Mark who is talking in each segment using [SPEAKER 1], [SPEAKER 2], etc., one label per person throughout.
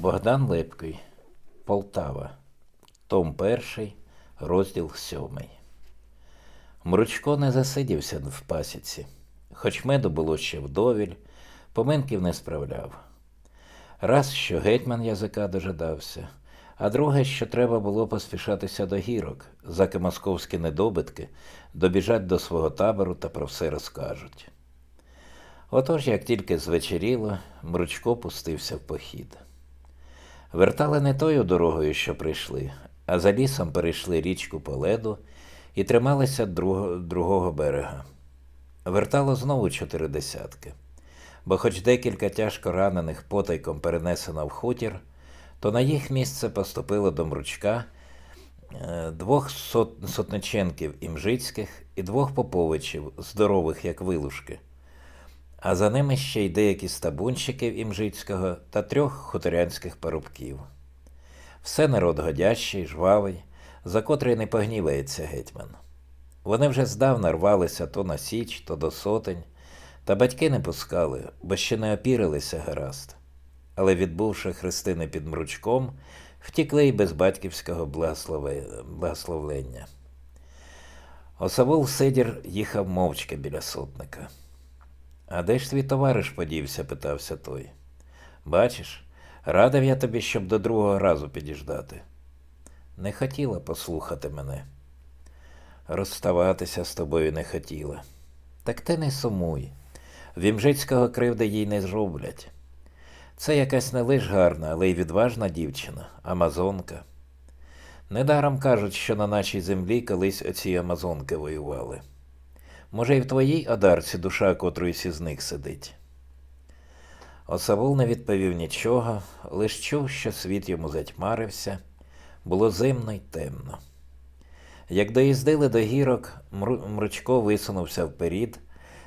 [SPEAKER 1] Богдан Лепкий, Полтава, Том 1, розділ 7. Мручко не засидівся в пасіці, хоч меду було ще вдовіль, поминків не справляв. Раз, що гетьман язика дожидався, а друге, що треба було поспішатися до гірок, заки московські недобитки добіжать до свого табору та про все розкажуть. Отож, як тільки звечеріло, Мручко пустився в похід. Вертали не тою дорогою, що прийшли, а за лісом перейшли річку по леду і трималися друго, другого берега. Вертало знову чотири десятки, бо хоч декілька тяжко ранених потайком перенесено в хутір, то на їх місце поступило до Мручка е, двох сот, сотниченків імжицьких і двох поповичів, здорових, як вилушки а за ними ще й деякі стабунщиків імжицького та трьох хуторянських парубків. Все народ годящий, жвавий, за котрий не погнівається гетьман. Вони вже здавна рвалися то на січ, то до сотень, та батьки не пускали, бо ще не опірилися гаразд. Але, відбувши хрестини під мручком, втікли й без батьківського благословлення. Осавул Сидір їхав мовчки біля сотника. А де ж твій товариш подівся? питався той. Бачиш, радив я тобі, щоб до другого разу підіждати. Не хотіла послухати мене. Розставатися з тобою не хотіла. Так ти не сумуй. Вімжицького кривди їй не зроблять. Це якась не лиш гарна, але й відважна дівчина, амазонка. Недаром кажуть, що на нашій землі колись оці амазонки воювали. Може, і в твоїй одарці душа котроїсь із них сидить. Осавул не відповів нічого, лиш чув, що світ йому затьмарився, було зимно й темно. Як доїздили до гірок, Мру- Мручко висунувся вперід,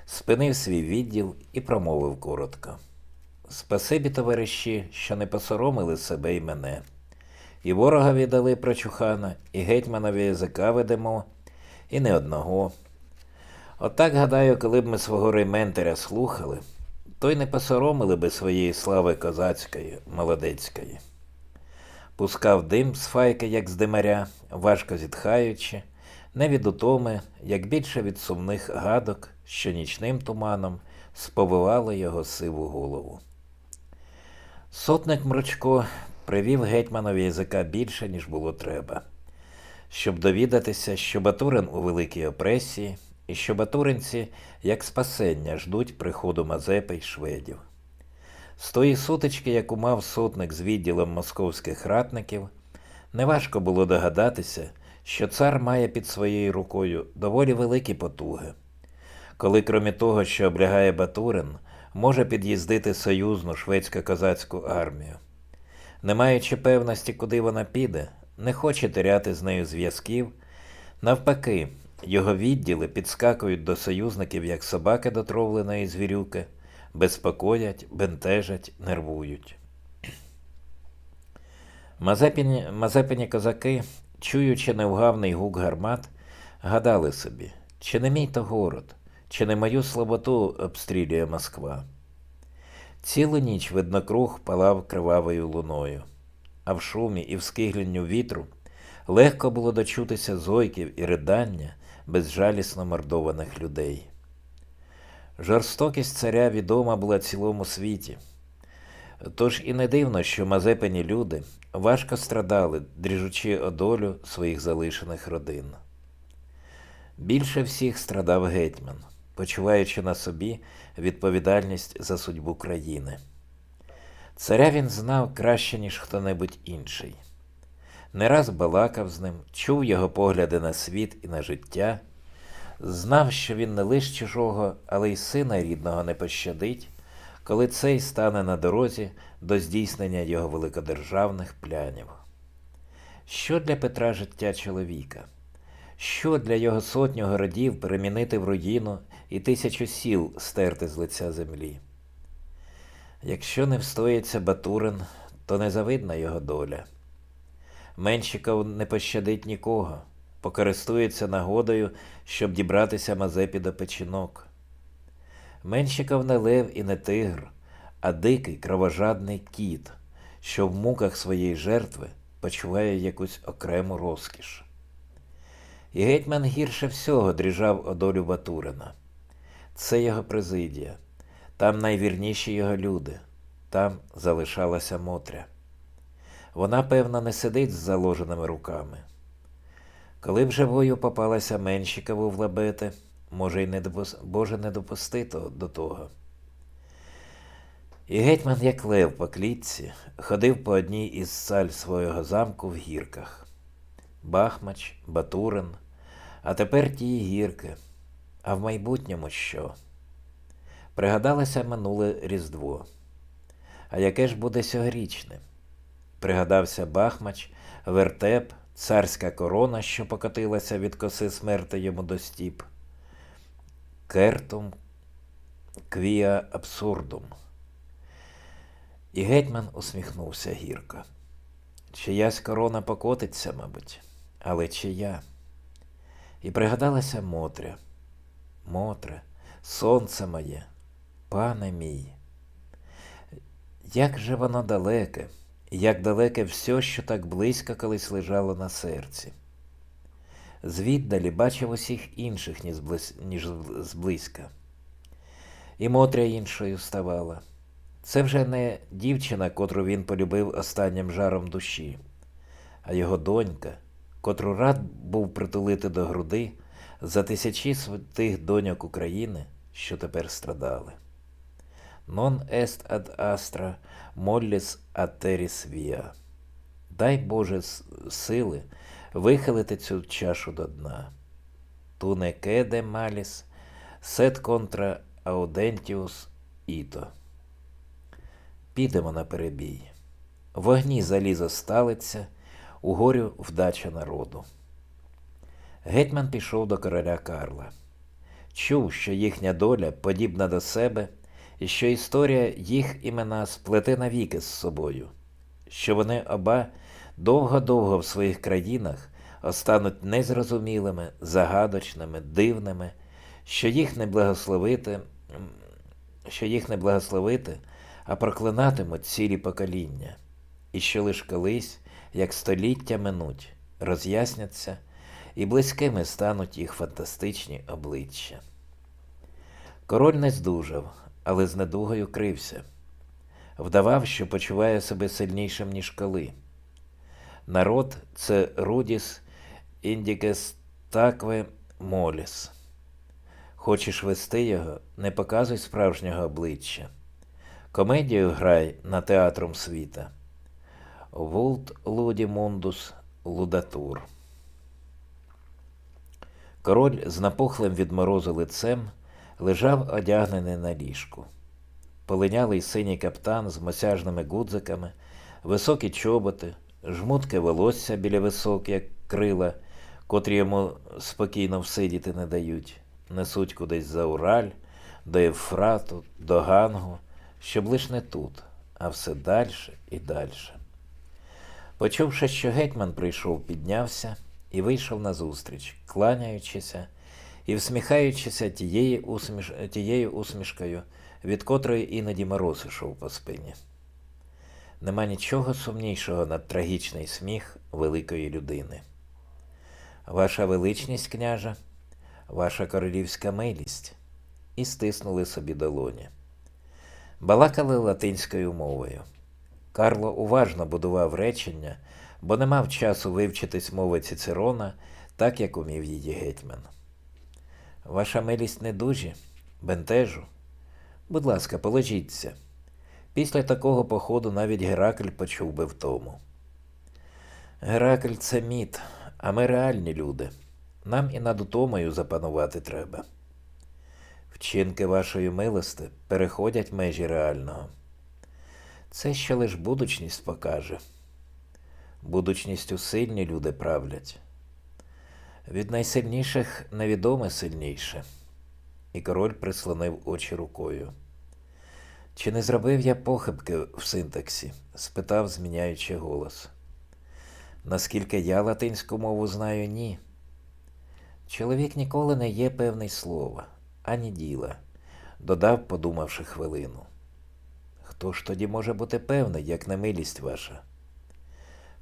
[SPEAKER 1] спинив свій відділ і промовив коротко. Спасибі, товариші, що не посоромили себе і мене. І ворога віддали прочухана, і гетьманові язика ведемо, і не одного. Отак, гадаю, коли б ми свого рейментаря слухали, то не посоромили би своєї слави козацької, молодецької. Пускав дим з файки, як з димаря, важко зітхаючи, не від утоми, як більше від сумних гадок, що нічним туманом сповивали його сиву голову. Сотник Мручко привів гетьманові язика більше, ніж було треба, щоб довідатися, що Батурин у великій опресії, і що батуринці, як спасення, ждуть приходу Мазепи й шведів. З тої сутички, яку мав сотник з відділом московських ратників, неважко було догадатися, що цар має під своєю рукою доволі великі потуги. Коли, крім того, що облягає Батурин, може під'їздити союзну шведсько-козацьку армію. Не маючи певності, куди вона піде, не хоче теряти з нею зв'язків. Навпаки, його відділи підскакують до союзників, як собаки до тровленої звірюки, безпокоять, бентежать, нервують. Мазепіні, козаки, чуючи невгавний гук гармат, гадали собі, чи не мій то город, чи не мою слаботу обстрілює Москва. Цілу ніч виднокруг палав кривавою луною, а в шумі і в скиглянню вітру легко було дочутися зойків і ридання безжалісно мордованих людей. Жорстокість царя відома була цілому світі. Тож і не дивно, що мазепині люди важко страдали, дріжучи о долю своїх залишених родин. Більше всіх страдав гетьман, почуваючи на собі відповідальність за судьбу країни. Царя він знав краще, ніж хто-небудь інший. Не раз балакав з ним, чув його погляди на світ і на життя, знав, що він не лише чужого, але й сина рідного не пощадить, коли цей стане на дорозі до здійснення його великодержавних плянів. Що для Петра життя чоловіка? Що для його сотню городів перемінити в руїну і тисячу сіл стерти з лиця землі? Якщо не встоїться Батурин, то незавидна його доля. Менщиков не пощадить нікого, покористується нагодою, щоб дібратися Мазепі до печінок. Менщиков не лев і не тигр, а дикий кровожадний кіт, що в муках своєї жертви почуває якусь окрему розкіш. І гетьман гірше всього дріжав о долю Батурина. Це його президія, там найвірніші його люди, там залишалася Мотря. Вона, певно, не сидить з заложеними руками. Коли б живою попалася Менщикову в лабети, може, й не допус... Боже не допусти то- до того. І гетьман, як лев по клітці, ходив по одній із саль свого замку в гірках. Бахмач, Батурин, а тепер ті гірки. А в майбутньому що? Пригадалося минуле Різдво. А яке ж буде сьогорічне? Пригадався Бахмач, вертеп, царська корона, що покотилася від коси смерти йому до стіп. Кертум квія абсурдум. І гетьман усміхнувся гірко. Чиясь корона покотиться, мабуть, але чия? І пригадалася Мотря. Мотре, сонце моє, пане мій. Як же воно далеке, як далеке все, що так близько колись лежало на серці. Звіддалі бачив усіх інших, ніж зблизька. І Мотря іншою ставала. Це вже не дівчина, котру він полюбив останнім жаром душі, а його донька, котру рад був притулити до груди за тисячі святих доньок України, що тепер страдали. Non est ad astra mollis ateris via. Дай Боже сили вихилити цю чашу до дна. Ne quede malis, sed contra audentius ito. Підемо на перебій. Вогні залізо сталиться, у горю вдача народу. Гетьман пішов до короля Карла. Чув, що їхня доля подібна до себе, і що історія їх імена сплете навіки з собою, що вони оба довго-довго в своїх країнах остануть незрозумілими, загадочними, дивними, що їх не благословити, що їх не благословити, а проклинатимуть цілі покоління, і що лиш колись, як століття минуть, роз'ясняться, і близькими стануть їх фантастичні обличчя. Король не здужав, але з недугою крився. Вдавав, що почуває себе сильнішим, ніж коли. Народ це рудіс індікес такве моліс. Хочеш вести його, не показуй справжнього обличчя. Комедію грай на театром світа. Вулт луді мундус лудатур. Король з напухлим від морозу лицем лежав одягнений на ліжку. Полинялий синій каптан з мосяжними гудзиками, високі чоботи, жмутке волосся біля висок, як крила, котрі йому спокійно всидіти не дають, несуть кудись за Ураль, до Євфрату, до Гангу, щоб лиш не тут, а все дальше і дальше. Почувши, що гетьман прийшов, піднявся і вийшов назустріч, кланяючися і всміхаючися тією, усміш... тією усмішкою, від котрої іноді мороз ішов по спині. Нема нічого сумнішого над трагічний сміх великої людини. Ваша величність, княжа, ваша королівська милість, і стиснули собі долоні. Балакали латинською мовою. Карло уважно будував речення, бо не мав часу вивчитись мови Цицерона, так як умів її гетьман. Ваша милість не дужі, бентежу. Будь ласка, положіться. Після такого походу навіть Геракль почув би втому. Геракль це міт, а ми реальні люди. Нам і над утомою запанувати треба. Вчинки вашої милости переходять межі реального. Це ще лиш будучність покаже. Будучністю сильні люди правлять. Від найсильніших невідоме сильніше. І король прислонив очі рукою. Чи не зробив я похибки в синтаксі? спитав, зміняючи голос. Наскільки я латинську мову знаю, ні. Чоловік ніколи не є певний слова, ані діла, додав, подумавши хвилину. Хто ж тоді може бути певний, як не милість ваша?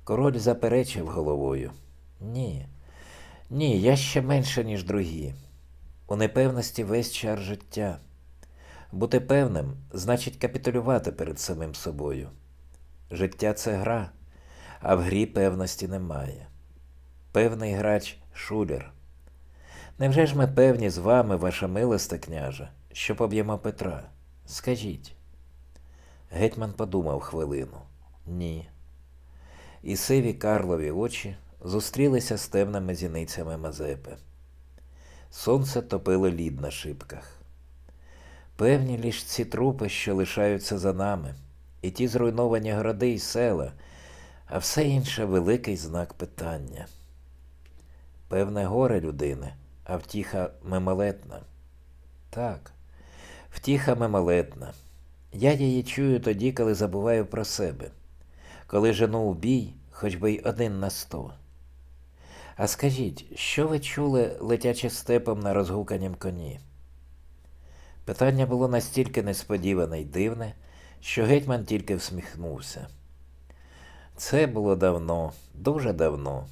[SPEAKER 1] Король заперечив головою. Ні, ні, я ще менше, ніж другі. У непевності весь чар життя. Бути певним значить капітулювати перед самим собою. Життя це гра, а в грі певності немає. Певний грач шулер. Невже ж ми певні з вами, ваша милосте, княже, що поб'ємо Петра? Скажіть. Гетьман подумав хвилину. Ні. І сиві Карлові очі зустрілися з темними зіницями Мазепи. Сонце топило лід на шибках. Певні лиш ці трупи, що лишаються за нами, і ті зруйновані городи й села, а все інше великий знак питання. Певне горе людини, а втіха мимолетна. Так, втіха мимолетна. Я її чую тоді, коли забуваю про себе, коли жену в бій, хоч би й один на сто. А скажіть, що ви чули, летячи степом на розгуканім коні? Питання було настільки несподіване й дивне, що гетьман тільки всміхнувся. Це було давно, дуже давно.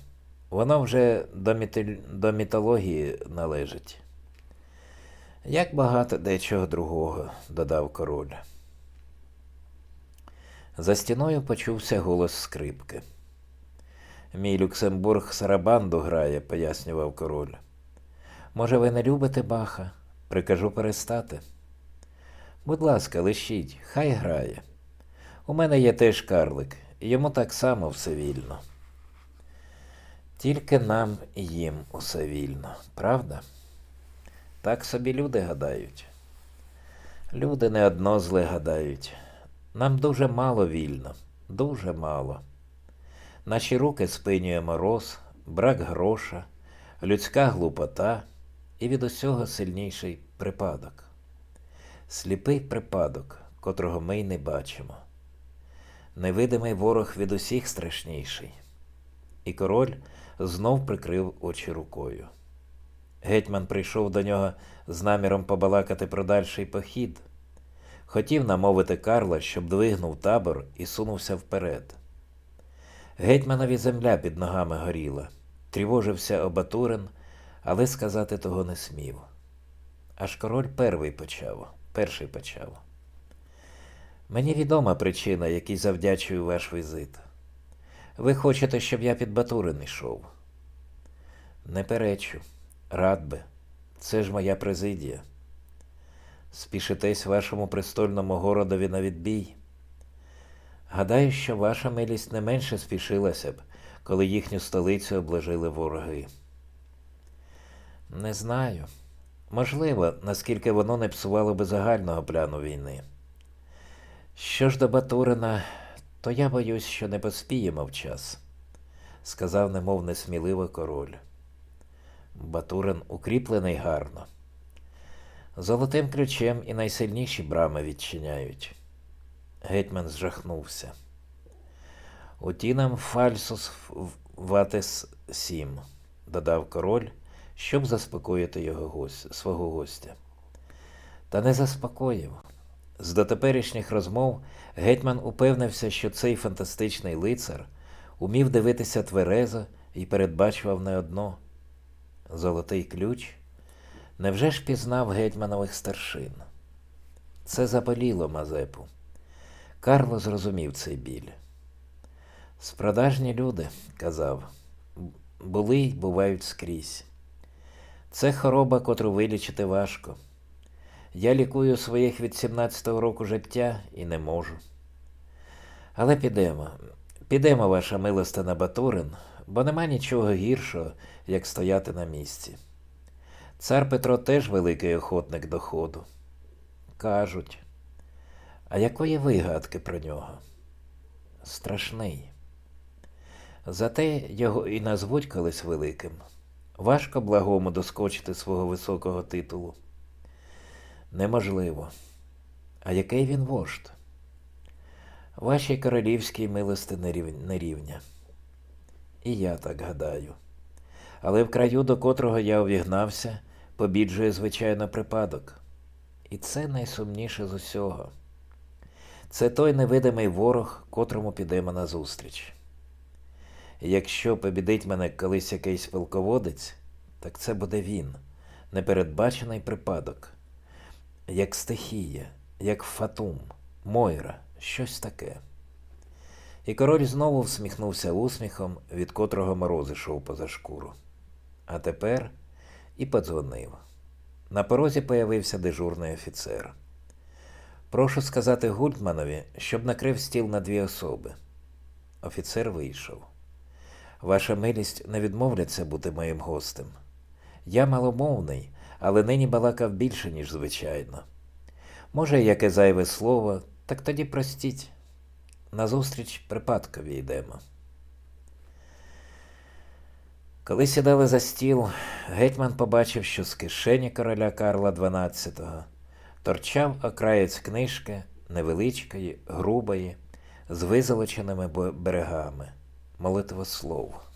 [SPEAKER 1] Воно вже до, мітель... до мітології належить. Як багато дечого другого, додав король. За стіною почувся голос скрипки. Мій Люксембург сарабанду грає, пояснював король. Може, ви не любите баха? Прикажу перестати. Будь ласка, лишіть, хай грає. У мене є теж карлик, йому так само все вільно. Тільки нам і їм усе вільно, правда? Так собі люди гадають. Люди не одно зле гадають. Нам дуже мало вільно, дуже мало. Наші руки спинює мороз, брак гроша, людська глупота і від усього сильніший припадок. Сліпий припадок, котрого ми й не бачимо. Невидимий ворог від усіх страшніший. І король знов прикрив очі рукою. Гетьман прийшов до нього з наміром побалакати про дальший похід. Хотів намовити Карла, щоб двигнув табор і сунувся вперед. Гетьманові земля під ногами горіла, тривожився Обатурин, але сказати того не смів. Аж король перший почав, перший почав. Мені відома причина, якій завдячую ваш візит. Ви хочете, щоб я під Батурин йшов? Не перечу, рад би. Це ж моя президія. Спішитесь вашому престольному городові на відбій. Гадаю, що ваша милість не менше спішилася б, коли їхню столицю обложили вороги. Не знаю. Можливо, наскільки воно не псувало би загального пляну війни. Що ж до Батурина, то я боюсь, що не поспіємо в час, сказав немов несміливо король. Батурин укріплений гарно. Золотим ключем і найсильніші брами відчиняють. Гетьман зжахнувся. Утінам фальсус ватес сім, додав король, щоб заспокоїти його гость, свого гостя. Та не заспокоїв. З дотеперішніх розмов гетьман упевнився, що цей фантастичний лицар умів дивитися тверезо і передбачував не одно. Золотий ключ. Невже ж пізнав гетьманових старшин? Це заболіло Мазепу. Карло зрозумів цей біль. Спродажні люди, казав, були й бувають скрізь. Це хвороба, котру вилічити важко. Я лікую своїх від 17-го року життя і не можу. Але підемо, підемо, ваша милосте на Батурин, бо нема нічого гіршого, як стояти на місці. Цар Петро теж великий охотник до ходу. Кажуть, а якої вигадки про нього? Страшний. Зате його і назвуть колись великим. Важко благому доскочити свого високого титулу. Неможливо. А який він вождь? Вашій королівській милости не рівня. І я так гадаю. Але в краю, до котрого я увігнався, побіджує, звичайно, припадок. І це найсумніше з усього. Це той невидимий ворог, котрому підемо назустріч. Якщо побідить мене колись якийсь полководець, так це буде він, непередбачений припадок, як стихія, як фатум, Мойра, щось таке. І король знову всміхнувся усміхом, від котрого мороз ішов поза шкуру. А тепер і подзвонив. На порозі появився дежурний офіцер. Прошу сказати Гультманові, щоб накрив стіл на дві особи. Офіцер вийшов. Ваша милість не відмовляться бути моїм гостем. Я маломовний, але нині балакав більше, ніж звичайно. Може, яке зайве слово, так тоді простіть. Назустріч припадкові йдемо. Коли сідали за стіл, гетьман побачив, що з кишені короля Карла XII торчав окраєць книжки невеличкої, грубої, з визолоченими берегами. берегами, молитвослов.